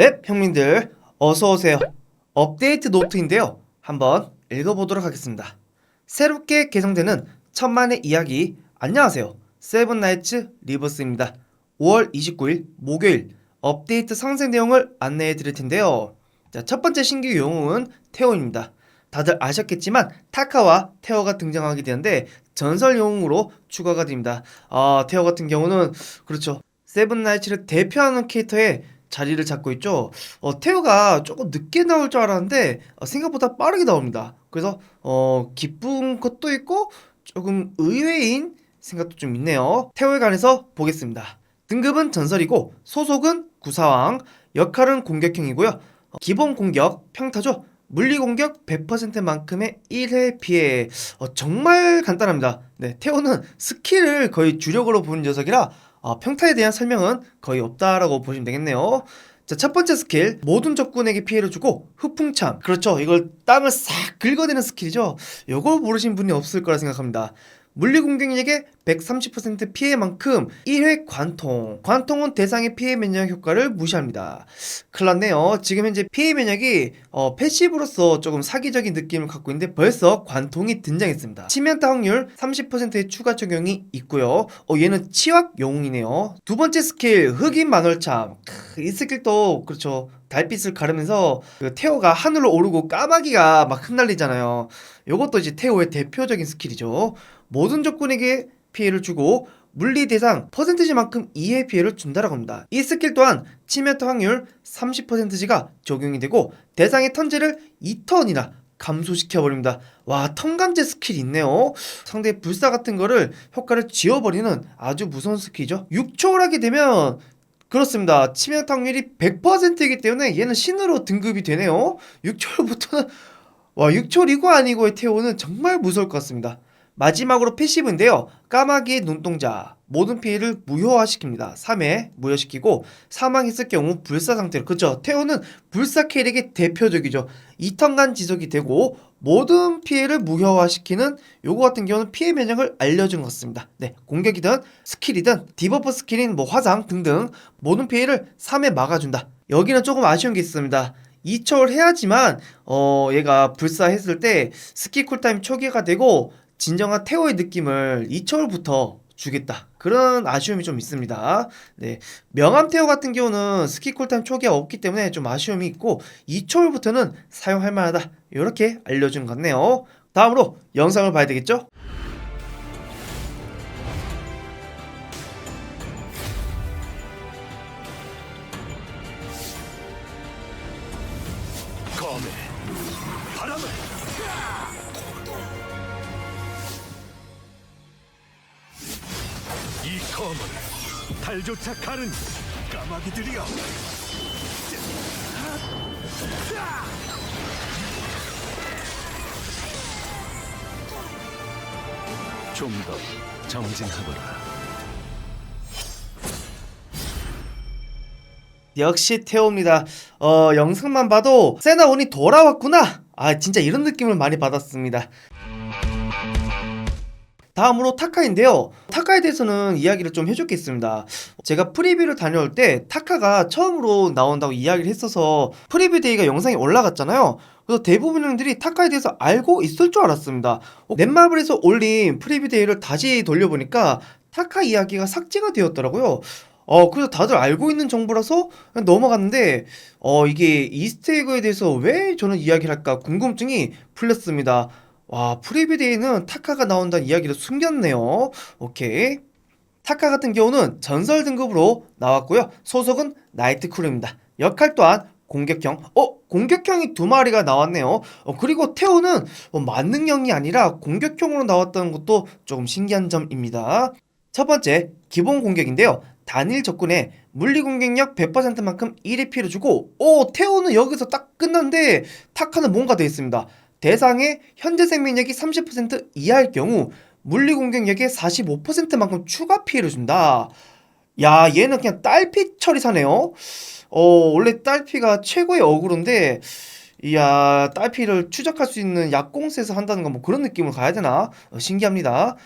네, 형님들 어서 오세요. 업데이트 노트인데요. 한번 읽어보도록 하겠습니다. 새롭게 개성되는 천만의 이야기. 안녕하세요. 세븐나이츠 리버스입니다. 5월 29일 목요일 업데이트 상세 내용을 안내해 드릴 텐데요. 자, 첫 번째 신규 영웅은 테오입니다. 다들 아셨겠지만 타카와 테오가 등장하게 되는데 전설 영웅으로 추가가 됩니다. 아, 테오 같은 경우는 그렇죠. 세븐나이츠를 대표하는 캐릭터의 자리를 잡고 있죠. 어, 테오가 조금 늦게 나올 줄 알았는데 어, 생각보다 빠르게 나옵니다. 그래서 어, 기쁜 것도 있고 조금 의외인 생각도 좀 있네요. 테오에 관해서 보겠습니다. 등급은 전설이고 소속은 구사왕, 역할은 공격형이고요. 어, 기본 공격 평타죠. 물리 공격 100%만큼의 1회 피해. 어, 정말 간단합니다. 네, 테오는 스킬을 거의 주력으로 보는 녀석이라 어, 평타에 대한 설명은 거의 없다라고 보시면 되겠네요. 자, 첫 번째 스킬. 모든 적군에게 피해를 주고 흑풍참. 그렇죠. 이걸 땅을 싹 긁어내는 스킬이죠. 이걸 모르신 분이 없을 거라 생각합니다. 물리 공격력의 130% 피해만큼 1회 관통. 관통은 대상의 피해 면역 효과를 무시합니다. 큰일 났네요. 지금 현재 피해 면역이 어, 패시브로서 조금 사기적인 느낌을 갖고 있는데 벌써 관통이 등장했습니다. 치명타 확률 30%의 추가 적용이 있고요. 어, 얘는 치확 영웅이네요. 두 번째 스킬 흑인 만월참. 크, 이 스킬도 그렇죠. 달빛을 가르면서 그 태오가 하늘로 오르고 까마귀가 막 흩날리잖아요. 요것도 이제 태오의 대표적인 스킬이죠. 모든 적군에게 피해를 주고 물리 대상 퍼센티지만큼 2의 피해를 준다라고 합니다. 이 스킬 또한 치명타 확률 30%가 적용이 되고 대상의 턴제를 2턴이나 감소시켜버립니다. 와, 턴감제 스킬이 있네요. 상대 불사 같은 거를 효과를 지워버리는 아주 무서운 스킬이죠. 6초를 하게 되면 그렇습니다. 치명타 확률이 100%이기 때문에 얘는 신으로 등급이 되네요. 6초부터는 와 6초 리그 아니고의 태오는 정말 무서울 것 같습니다. 마지막으로 패시브인데요. 까마귀의 눈동자 모든 피해를 무효화시킵니다. 3회 무효시키고 사망했을 경우 불사 상태로 그죠? 태오는 불사 캐릭의 대표적이죠. 2턴간 지속이 되고 모든 피해를 무효화시키는 요거 같은 경우는 피해 면역을 알려주는 것 같습니다. 네, 공격이든 스킬이든 디버프 스킬인 뭐 화상 등등 모든 피해를 3회 막아준다. 여기는 조금 아쉬운 게 있습니다. 2초를 해야지만 어 얘가 불사했을 때 스킬 쿨타임 초기화가 되고 진정한 태오의 느낌을 2초부터 주겠다. 그런 아쉬움이 좀 있습니다. 네. 명암 태오 같은 경우는 스키 쿨타임 초기화 없기 때문에 좀 아쉬움이 있고 2초부터는 사용할 만하다. 이렇게 알려준 것 같네요. 다음으로 영상을 봐야 되겠죠? 달조차 가는 까마귀들이여 좀더 정진하거라 역시 태오입니다. 어, 영상만 봐도 세나온이 돌아왔구나. 아, 진짜 이런 느낌을 많이 받았습니다. 다음으로 타카인데요. 타카에 대해서는 이야기를 좀 해줬겠습니다. 제가 프리뷰를 다녀올 때 타카가 처음으로 나온다고 이야기를 했어서 프리뷰 데이가 영상이 올라갔잖아요. 그래서 대부분 형들이 타카에 대해서 알고 있을 줄 알았습니다. 어, 넷마블에서 올린 프리뷰 데이를 다시 돌려보니까 타카 이야기가 삭제가 되었더라고요. 어, 그래서 다들 알고 있는 정보라서 넘어갔는데, 어, 이게 이스트에그에 대해서 왜 저는 이야기를 할까 궁금증이 풀렸습니다. 와, 프리뷰데이는 타카가 나온다는 이야기를 숨겼네요. 오케이. 타카 같은 경우는 전설 등급으로 나왔고요. 소속은 나이트 크루입니다. 역할 또한 공격형. 어, 공격형이 두 마리가 나왔네요. 어, 그리고 태오는 어, 만능형이 아니라 공격형으로 나왔다는 것도 조금 신기한 점입니다. 첫 번째, 기본 공격인데요. 단일 적군에 물리 공격력 100%만큼 1의 피해를 주고, 오, 태오는 여기서 딱 끝났는데, 타카는 뭔가 되어 있습니다. 대상의 현재 생명력이 30% 이하일 경우, 물리 공격력의 45%만큼 추가 피해를 준다. 야, 얘는 그냥 딸피 처리사네요. 어, 원래 딸피가 최고의 어그로인데, 이야, 딸피를 추적할 수 있는 약공세에서 한다는 건 뭐 그런 느낌으로 가야 되나? 어, 신기합니다.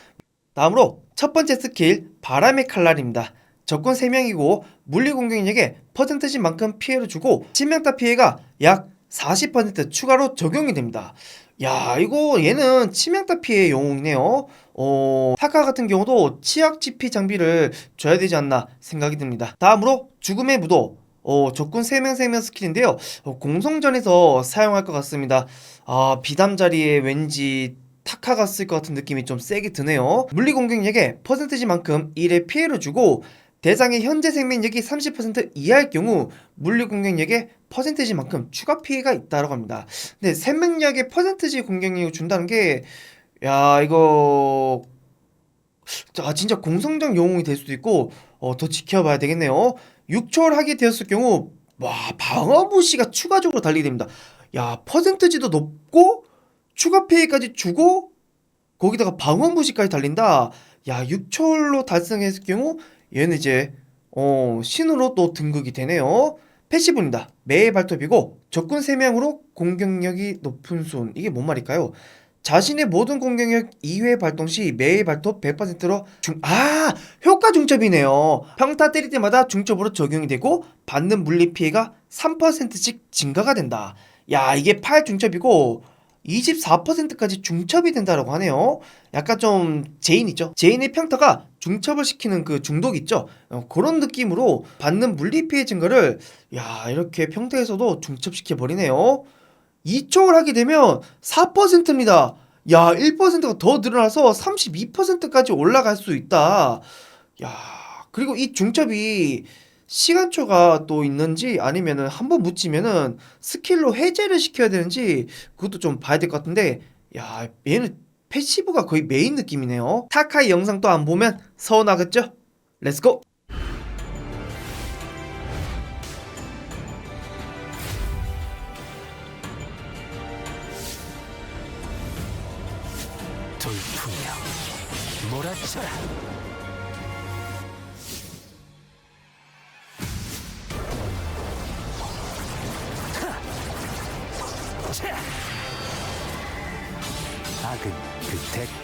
다음으로 첫 번째 스킬 바람의 칼날입니다. 적군 3명이고 물리 공격력에 퍼센트지만큼 피해를 주고 치명타 피해가 약 40% 추가로 적용이 됩니다. 야 이거 얘는 치명타 피해 영웅이네요. 어 타카 같은 경우도 치약 지피 장비를 줘야 되지 않나 생각이 듭니다. 다음으로 죽음의 무도 어 적군 3명 3명 스킬인데요. 어, 공성전에서 사용할 것 같습니다. 아 비담 자리에 왠지 타카가 쓸 것 같은 느낌이 좀 세게 드네요. 물리 공격력에 퍼센트지만큼 1의 피해를 주고 대상의 현재 생명력이 30% 이하일 경우 물리 공격력에 퍼센트지만큼 추가 피해가 있다라고 합니다. 근데 생명력에 퍼센트지 공격력을 준다는 게 야 이거 아 진짜 공성적 영웅이 될 수도 있고 어, 더 지켜봐야 되겠네요. 6초월하게 되었을 경우 와 방어 무시가 추가적으로 달리게 됩니다. 야 퍼센트지도 높고 추가 피해까지 주고 거기다가 방어 무시까지 달린다. 야 6초월로 달성했을 경우 얘는 이제 어 신으로 또 등극이 되네요. 패시브입니다. 매의 발톱이고 적군 3명으로 공격력이 높은 순 이게 뭔 말일까요? 자신의 모든 공격력 2회 발동 시 매의 발톱 100%로 중, 아! 효과 중첩이네요. 평타 때릴 때마다 중첩으로 적용이 되고 받는 물리 피해가 3%씩 증가가 된다. 야, 이게 8 중첩이고 24%까지 중첩이 된다라고 하네요. 약간 좀 제인 있죠? 제인의 평타가 중첩을 시키는 그 중독 있죠? 어, 그런 느낌으로 받는 물리 피해 증가를 야, 이렇게 평타에서도 중첩시켜 버리네요. 2촉을 하게 되면 4%입니다. 야, 1%가 더 늘어나서 32%까지 올라갈 수 있다. 야, 그리고 이 중첩이 시간초가 또 있는지 아니면은 한 번 묻히면은 스킬로 해제를 시켜야 되는지 그것도 좀 봐야 될 것 같은데 야, 얘는 패시브가 거의 메인 느낌이네요. 타카이 영상 또 안 보면 서운하겠죠? 렛츠고! 돌풍이여 몰아쳐라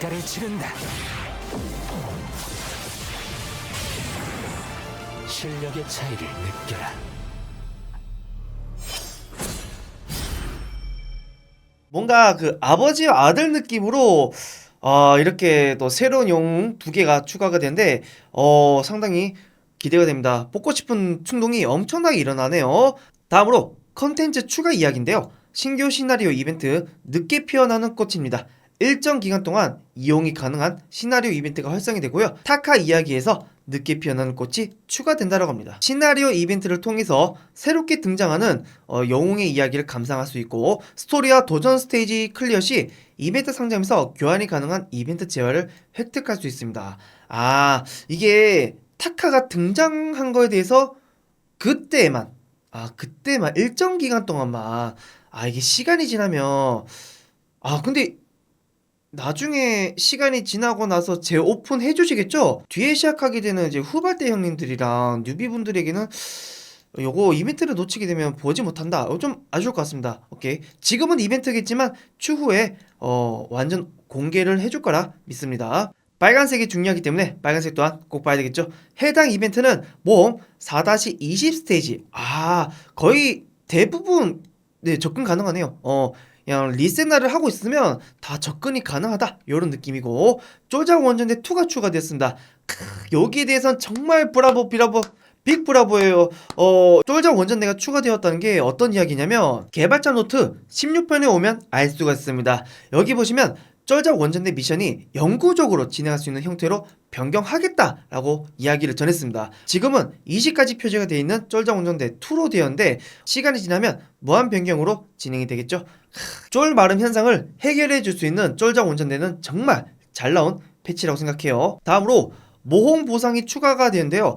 대가를 치른다 실력의 차이를 느껴라 뭔가 그 아버지와 아들 느낌으로 어, 이렇게 또 새로운 영웅 두 개가 추가가 되는데 어, 상당히 기대가 됩니다. 뽑고 싶은 충동이 엄청나게 일어나네요. 다음으로 컨텐츠 추가 이야기인데요. 신규 시나리오 이벤트 늦게 피어나는 꽃입니다. 일정 기간 동안 이용이 가능한 시나리오 이벤트가 활성이 되고요. 타카 이야기에서 늦게 피어나는 꽃이 추가된다고 합니다. 시나리오 이벤트를 통해서 새롭게 등장하는 어, 영웅의 이야기를 감상할 수 있고 스토리와 도전 스테이지 클리어 시 이벤트 상점에서 교환이 가능한 이벤트 재화를 획득할 수 있습니다. 아 이게 타카가 등장한 거에 대해서 그때만 아 그때만 일정 기간 동안만 아 이게 시간이 지나면 아 근데 나중에 시간이 지나고 나서 재오픈 해주시겠죠? 뒤에 시작하게 되는 이제 후발대 형님들이랑 뉴비분들에게는 요거 이벤트를 놓치게 되면 보지 못한다. 어, 좀 아쉬울 것 같습니다. 오케이. 지금은 이벤트겠지만 추후에 어, 완전 공개를 해줄 거라 믿습니다. 빨간색이 중요하기 때문에 빨간색 또한 꼭 봐야 되겠죠. 해당 이벤트는 모험 4-20 스테이지. 아, 거의 대부분 네, 접근 가능하네요. 어, 그냥 리세나를 하고 있으면 다 접근이 가능하다. 이런 느낌이고 쪼장 원전대 2가 추가됐습니다. 크, 여기에 대해선 정말 브라보 비라보 빅 브라보예요. 어, 쫄장 원전대가 추가되었다는 게 어떤 이야기냐면 개발자 노트 16편에 오면 알 수가 있습니다. 여기 보시면 쫄장 원전대 미션이 영구적으로 진행할 수 있는 형태로 변경하겠다라고 이야기를 전했습니다. 지금은 20까지 표시가 되어 있는 쫄장 원전대 2로 되었는데 시간이 지나면 무한 변경으로 진행이 되겠죠. 쫄 마름 현상을 해결해 줄 수 있는 쫄장 원전대는 정말 잘 나온 패치라고 생각해요. 다음으로 모험 보상이 추가가 되는데요.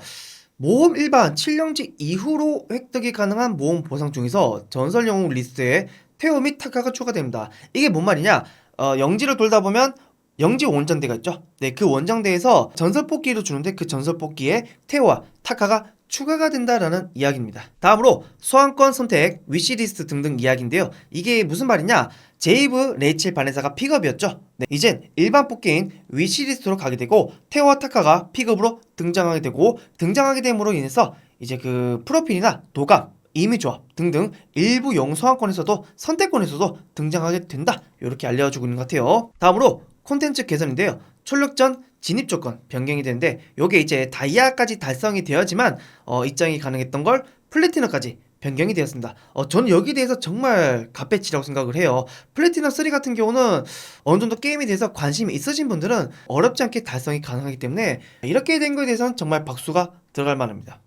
모험 일반 7영지 이후로 획득이 가능한 모험 보상 중에서 전설 영웅 리스트에 테오 및 타카가 추가됩니다. 이게 뭔 말이냐? 어, 영지를 돌다 보면 영지 원전대가 있죠. 네, 그 원정대에서 전설 뽑기를 주는데 그 전설 뽑기에 테오와 타카가 추가가 된다라는 이야기입니다. 다음으로 소환권 선택, 위시리스트 등등 이야기인데요. 이게 무슨 말이냐? 제이브 레이첼 바네사가 픽업이었죠. 네, 이젠 일반 뽑기인 위시리스트로 가게 되고 테오와 타카가 픽업으로 등장하게 되고 등장하게 됨으로 인해서 이제 그 프로필이나 도감 이미 조합 등등 일부 영소환권에서도 선택권에서도 등장하게 된다. 이렇게 알려주고 있는 것 같아요. 다음으로 콘텐츠 개선인데요. 철력전 진입 조건 변경이 되는데 요게 이제 다이아까지 달성이 되어야지만 어, 입장이 가능했던 걸 플래티넘까지 변경이 되었습니다. 어, 저는 여기에 대해서 정말 갓배치라고 생각을 해요. 플래티넘 3 같은 경우는 어느 정도 게임에 대해서 관심이 있으신 분들은 어렵지 않게 달성이 가능하기 때문에 이렇게 된 거에 대해서는 정말 박수가 들어갈 만합니다.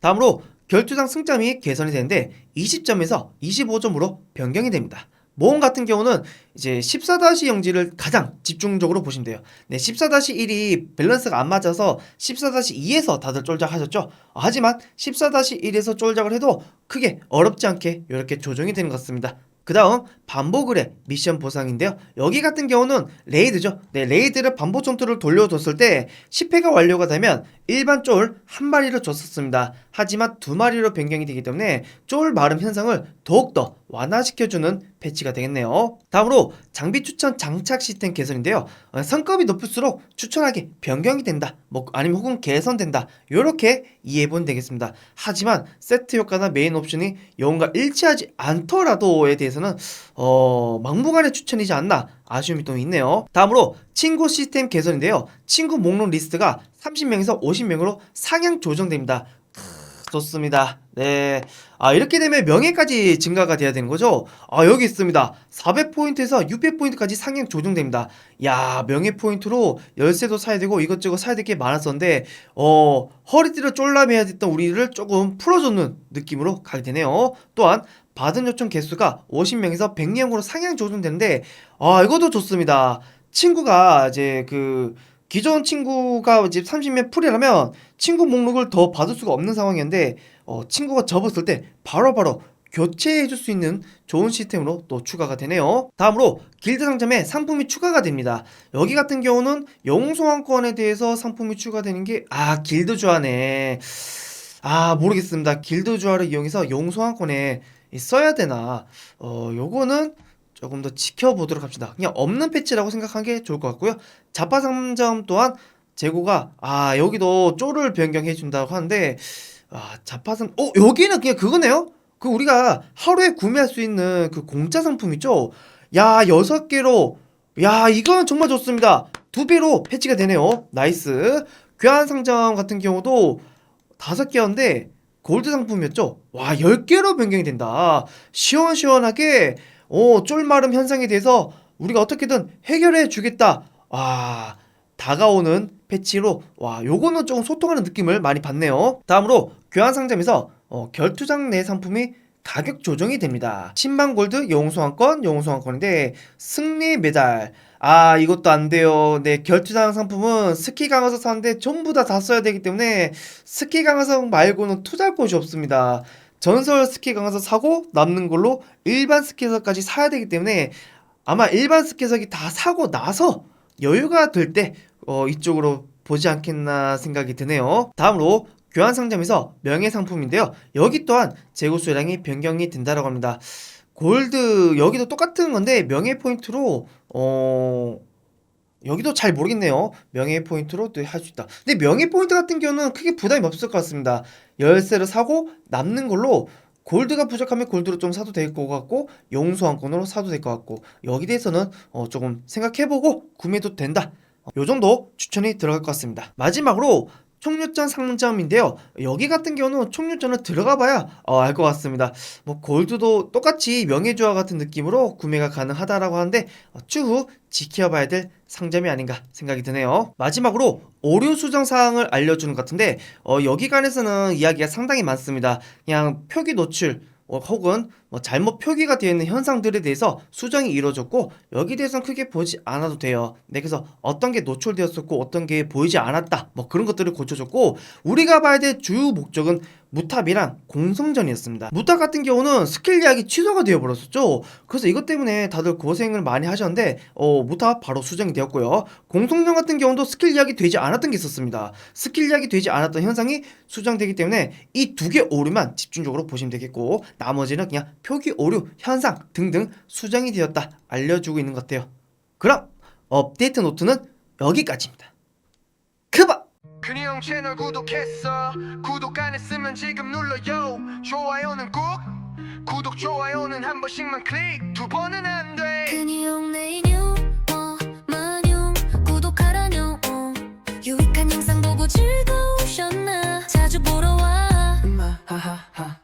다음으로 결투장 승점이 개선이 되는데 20점에서 25점으로 변경이 됩니다. 모험 같은 경우는 이제 14-0지를 가장 집중적으로 보시면 돼요. 네, 14-1이 밸런스가 안 맞아서 14-2에서 다들 쫄작하셨죠? 하지만 14-1에서 쫄작을 해도 크게 어렵지 않게 이렇게 조정이 되는 것 같습니다. 그 다음 반복을의 미션 보상인데요. 여기 같은 경우는 레이드죠. 네, 레이드를 반복 전투를 돌려줬을 때 10회가 완료가 되면 일반 쫄 한 마리를 줬었습니다. 하지만 두 마리로 변경이 되기 때문에 쫄 마름 현상을 더욱더 완화시켜주는 패치가 되겠네요. 다음으로 장비 추천 장착 시스템 개선인데요. 어, 성급이 높을수록 추천하기 변경이 된다. 뭐 아니면 혹은 개선된다. 이렇게 이해해보면 되겠습니다. 하지만 세트 효과나 메인 옵션이 영웅과 일치하지 않더라도에 대해서는 어, 막무가내 추천이지 않나 아쉬움이 또 있네요. 다음으로 친구 시스템 개선인데요. 친구 목록 리스트가 30명에서 50명으로 상향 조정됩니다. 크, 좋습니다. 네. 아, 이렇게 되면 명예까지 증가가 돼야 되는 거죠? 아, 여기 있습니다. 400포인트에서 600포인트까지 상향 조정됩니다. 야, 명예 포인트로 열쇠도 사야 되고 이것저것 사야 될 게 많았었는데, 어, 허리띠를 쫄라매야 됐던 우리를 조금 풀어주는 느낌으로 가게 되네요. 또한, 받은 요청 개수가 50명에서 100명으로 상향 조정되는데, 아, 이것도 좋습니다. 친구가 이제 그, 기존 친구가 이제 30명 풀이라면 친구 목록을 더 받을 수가 없는 상황이었는데 어, 친구가 접었을 때 바로바로 교체해 줄 수 있는 좋은 시스템으로 또 추가가 되네요. 다음으로 길드 상점에 상품이 추가가 됩니다. 여기 같은 경우는 영웅 소환권에 대해서 상품이 추가되는 게 아 길드 주화네. 아 모르겠습니다. 길드 주화를 이용해서 영웅 소환권에 써야 되나? 어 요거는 조금 더 지켜보도록 합시다. 그냥 없는 패치라고 생각한 게 좋을 것 같고요. 자파 상점 또한 재고가 아 여기도 쪼를 변경해 준다고 하는데 아 자파 상 어 여기는 그냥 그거네요. 그 우리가 하루에 구매할 수 있는 그 공짜 상품 있죠. 야 여섯 개로 야 이건 정말 좋습니다. 두 배로 패치가 되네요. 나이스. 교환 상점 같은 경우도 다섯 개였는데 골드 상품이었죠. 와 10개로 변경이 된다. 시원시원하게 어, 쫄마름 현상에 대해서 우리가 어떻게든 해결해 주겠다. 와, 다가오는 패치로 와, 요거는 조금 소통하는 느낌을 많이 받네요. 다음으로 교환 상점에서 어, 결투장 내 상품이 가격 조정이 됩니다. 신방 골드 영웅 소환권, 영웅 소환권인데 승리 메달. 아, 이것도 안 돼요. 네, 결투장 상품은 스키 강화석 사는데 전부 다 다 써야 되기 때문에 스키 강화석 말고는 투자할 곳이 없습니다. 전설 스키 강화석 사고 남는 걸로 일반 스키석까지 사야 되기 때문에 아마 일반 스키석이 다 사고 나서 여유가 될 때 어, 이쪽으로 보지 않겠나 생각이 드네요. 다음으로 교환 상점에서 명예 상품인데요. 여기 또한 재고 수량이 변경이 된다라고 합니다. 골드 여기도 똑같은 건데 명예 포인트로 어 여기도 잘 모르겠네요. 명예 포인트로 또 할 수 있다. 근데 명예 포인트 같은 경우는 크게 부담이 없을 것 같습니다. 열쇠를 사고 남는 걸로 골드가 부족하면 골드로 좀 사도 될 것 같고 용소환권으로 사도 될 것 같고 여기 대해서는 어, 조금 생각해보고 구매도 된다. 어, 요 정도 추천이 들어갈 것 같습니다. 마지막으로 총류전 상점인데요. 여기 같은 경우는 총류전을 들어가 봐야 어, 알 것 같습니다. 뭐 골드도 똑같이 명예조화 같은 느낌으로 구매가 가능하다라고 하는데 어, 추후 지켜봐야 될 상점이 아닌가 생각이 드네요. 마지막으로 오류 수정 사항을 알려주는 것 같은데 어, 여기 관해서는 이야기가 상당히 많습니다. 그냥 표기 노출 어, 혹은 뭐 잘못 표기가 되어 있는 현상들에 대해서 수정이 이루어졌고 여기 대해서는 크게 보지 않아도 돼요. 네, 그래서 어떤 게 노출되었었고 어떤 게 보이지 않았다 뭐 그런 것들을 고쳐줬고 우리가 봐야 될 주요 목적은 무탑이랑 공성전이었습니다. 무탑 같은 경우는 스킬 이야기 취소가 되어버렸었죠. 그래서 이것 때문에 다들 고생을 많이 하셨는데 어, 무탑 바로 수정이 되었고요. 공성전 같은 경우도 스킬 이야기 되지 않았던 게 있었습니다. 스킬 이야기 되지 않았던 현상이 수정되기 때문에 이 두 개 오류만 집중적으로 보시면 되겠고 나머지는 그냥 표기 오류, 현상 등등 수정이 되었다 알려주고 있는 것 같아요. 그럼 업데이트 노트는 여기까지입니다. 형 채널 구독했어. 구독 안 했으면 지금 눌러요. 좋아요는 꾹 구독 좋아요는 한 번씩만 클릭. 두 번은 안돼. 근육 내 인형 어 마냥 구독하라뇨 어. 유익한 영상 보고 즐거우셨나? 자주 보러 와. 마하하하